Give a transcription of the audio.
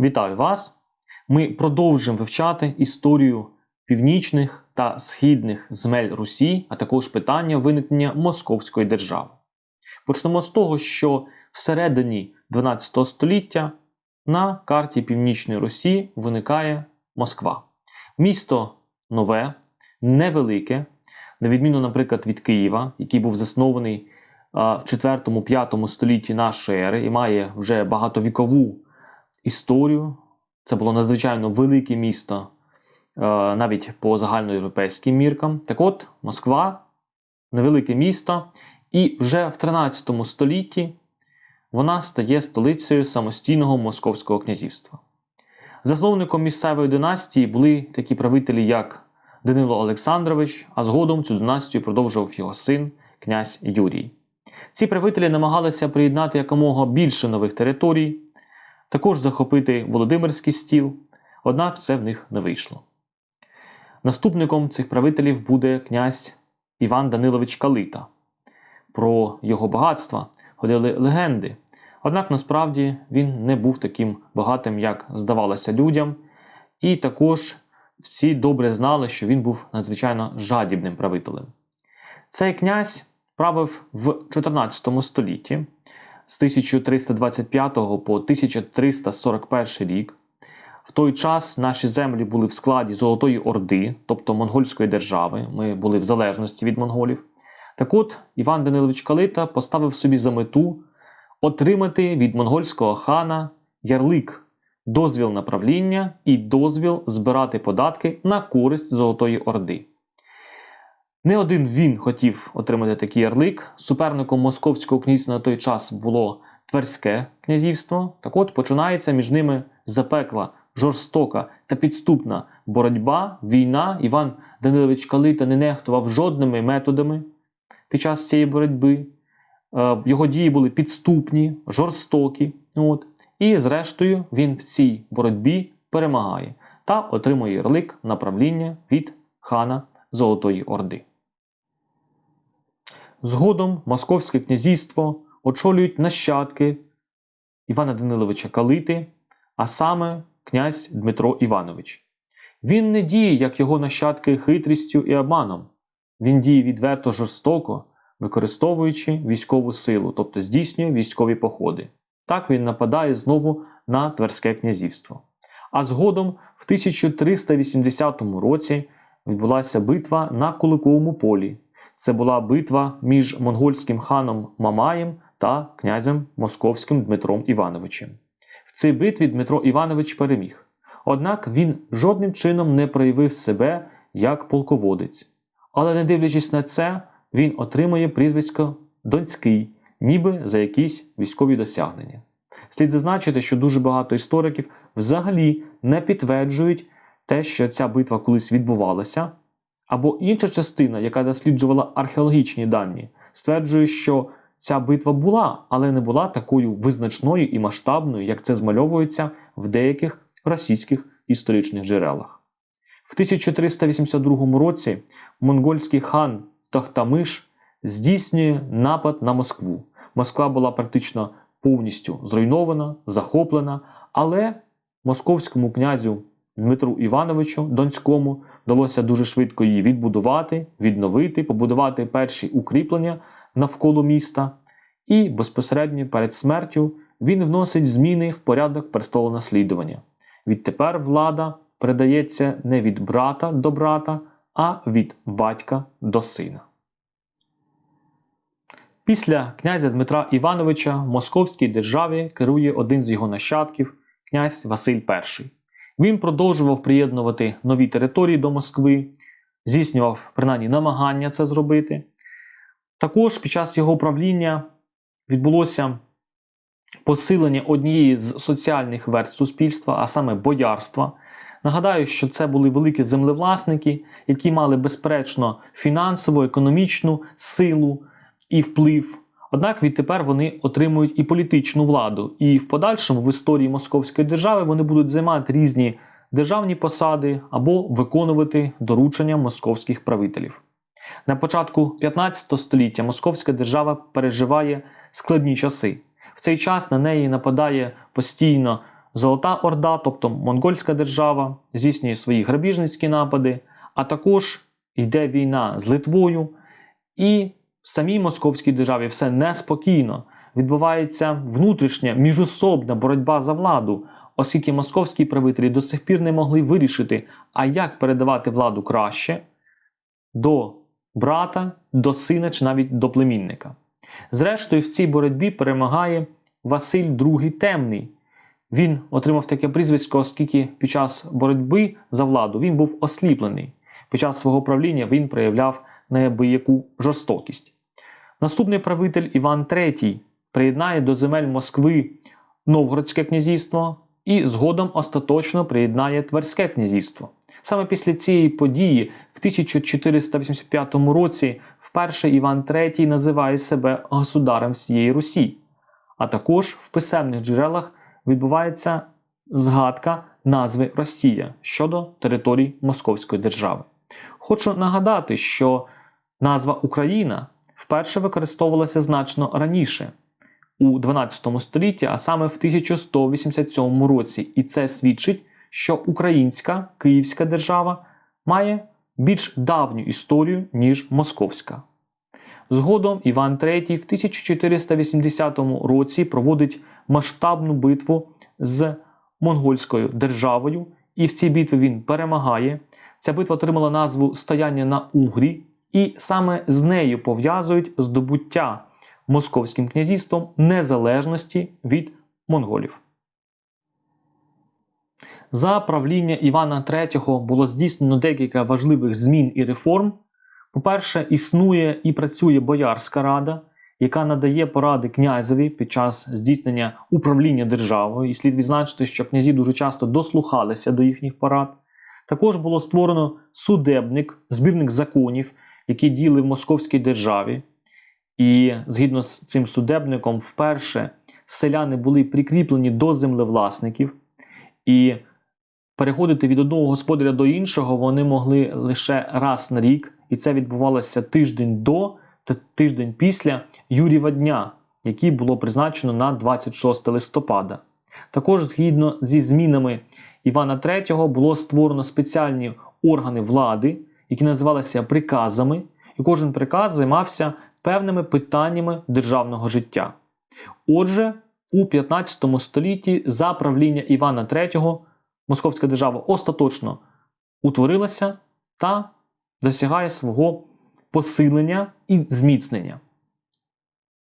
Вітаю вас! Ми продовжуємо вивчати історію північних та східних земель Русі, а також питання виникнення Московської держави. Почнемо з того, що всередині 12 століття на карті Північної Русі виникає Москва. Місто нове, невелике, на відміну, наприклад, від Києва, який був заснований в 4-5 столітті нашої ери і має вже багатовікову історію. Це було надзвичайно велике місто, е, навіть по загальноєвропейським міркам. Так от, Москва невелике місто, і вже в 13 столітті вона стає столицею самостійного Московського князівства. Засновником місцевої династії були такі правителі, як Данило Олександрович, а згодом цю династію продовжував його син, князь Юрій. Ці правителі намагалися приєднати якомога більше нових територій, також захопити Володимирський стіл, однак це в них не вийшло. Наступником цих правителів буде князь Іван Данилович Калита. Про його багатства ходили легенди, однак насправді він не був таким багатим, як здавалося людям, і також всі добре знали, що він був надзвичайно жадібним правителем. Цей князь правив в 14 столітті з 1325 по 1341 рік. В той час наші землі були в складі Золотої Орди, тобто монгольської держави. Ми були в залежності від монголів. Так от Іван Данилович Калита поставив собі за мету отримати від монгольського хана ярлик, дозвіл на правління і дозвіл збирати податки на користь Золотої Орди. Не один він хотів отримати такий ярлик. Суперником московського князівства на той час було Тверське князівство. Так от починається між ними запекла, жорстока та підступна боротьба, війна. Іван Данилович Калита не нехтував жодними методами під час цієї боротьби. Е, Його дії були підступні, жорстокі. От. І, зрештою, він в цій боротьбі перемагає та отримує ярлик на правління від хана Золотої Орди. Згодом Московське князівство очолюють нащадки Івана Даниловича Калити, а саме князь Дмитро Іванович. Він не діє, як його нащадки, хитрістю і обманом. Він діє відверто жорстоко, використовуючи військову силу, тобто здійснює військові походи. Так він нападає знову на Тверське князівство. А згодом, в 1380 році, відбулася битва на Куликовому полі. Це була битва між монгольським ханом Мамаєм та князем Московським Дмитром Івановичем. В цій битві Дмитро Іванович переміг. Однак він жодним чином не проявив себе як полководець. Але не дивлячись на це, він отримує прізвисько Донський, ніби за якісь військові досягнення. Слід зазначити, що дуже багато істориків взагалі не підтверджують те, що ця битва колись відбувалася. Або інша частина, яка досліджувала археологічні дані, стверджує, що ця битва була, але не була такою визначною і масштабною, як це змальовується в деяких російських історичних джерелах. В 1382 році монгольський хан Тохтамиш здійснює напад на Москву. Москва була практично повністю зруйнована, захоплена, але московському князю Дмитру Івановичу Донському вдалося дуже швидко її відбудувати, відновити, побудувати перші укріплення навколо міста, і безпосередньо перед смертю він вносить зміни в порядок престолонаслідування. Відтепер влада передається не від брата до брата, а від батька до сина. Після князя Дмитра Івановича Московській державі керує один з його нащадків, князь Василь І. Він продовжував приєднувати нові території до Москви, здійснював принаймні намагання це зробити. Також під час його правління відбулося посилення однієї з соціальних верств суспільства, а саме боярства. Нагадаю, що це були великі землевласники, які мали безперечно фінансову, економічну силу і вплив. Однак відтепер вони отримують і політичну владу, і в подальшому в історії Московської держави вони будуть займати різні державні посади або виконувати доручення московських правителів. На початку 15 століття Московська держава переживає складні часи. В цей час на неї нападає постійно Золота Орда, тобто монгольська держава, здійснює свої грабіжницькі напади, а також йде війна з Литвою, і в самій московській державі все неспокійно. Відбувається внутрішня міжособна боротьба за владу, оскільки московські правителі до сих пір не могли вирішити, а як передавати владу краще до брата, до сина чи навіть до племінника. Зрештою, в цій боротьбі перемагає Василь II Темний. Він отримав таке прізвисько, оскільки під час боротьби за владу він був осліплений. Під час свого правління він проявляв неабияку жорстокість. Наступний правитель Іван III приєднає до земель Москви Новгородське князівство і згодом остаточно приєднає Тверське князівство. Саме після цієї події в 1485 році вперше Іван III називає себе государем всієї Русі, а також в писемних джерелах відбувається згадка назви Росія щодо територій Московської держави. Хочу нагадати, що назва Україна вперше використовувалася значно раніше, у 12 столітті, а саме в 1187 році, і це свідчить, що українська Київська держава має більш давню історію, ніж московська. Згодом Іван III в 1480 році проводить масштабну битву з монгольською державою, і в цій битві він перемагає. Ця битва отримала назву Стояння на Угрі, і саме з нею пов'язують здобуття Московським князівством незалежності від монголів. За правління Івана III було здійснено декілька важливих змін і реформ. По-перше, існує і працює Боярська рада, яка надає поради князеві під час здійснення управління державою, і слід відзначити, що князі дуже часто дослухалися до їхніх порад. Також було створено судебник, збірник законів, які діяли в Московській державі. І згідно з цим судебником, вперше селяни були прикріплені до землевласників, і переходити від одного господаря до іншого вони могли лише раз на рік, і це відбувалося тиждень до та тиждень після Юрєва дня, який було призначено на 26 листопада. Також, згідно зі змінами Івана III, було створено спеціальні органи влади, які називалися приказами, і кожен приказ займався певними питаннями державного життя. Отже, у 15 столітті за правління Івана III Московська держава остаточно утворилася та досягає свого посилення і зміцнення.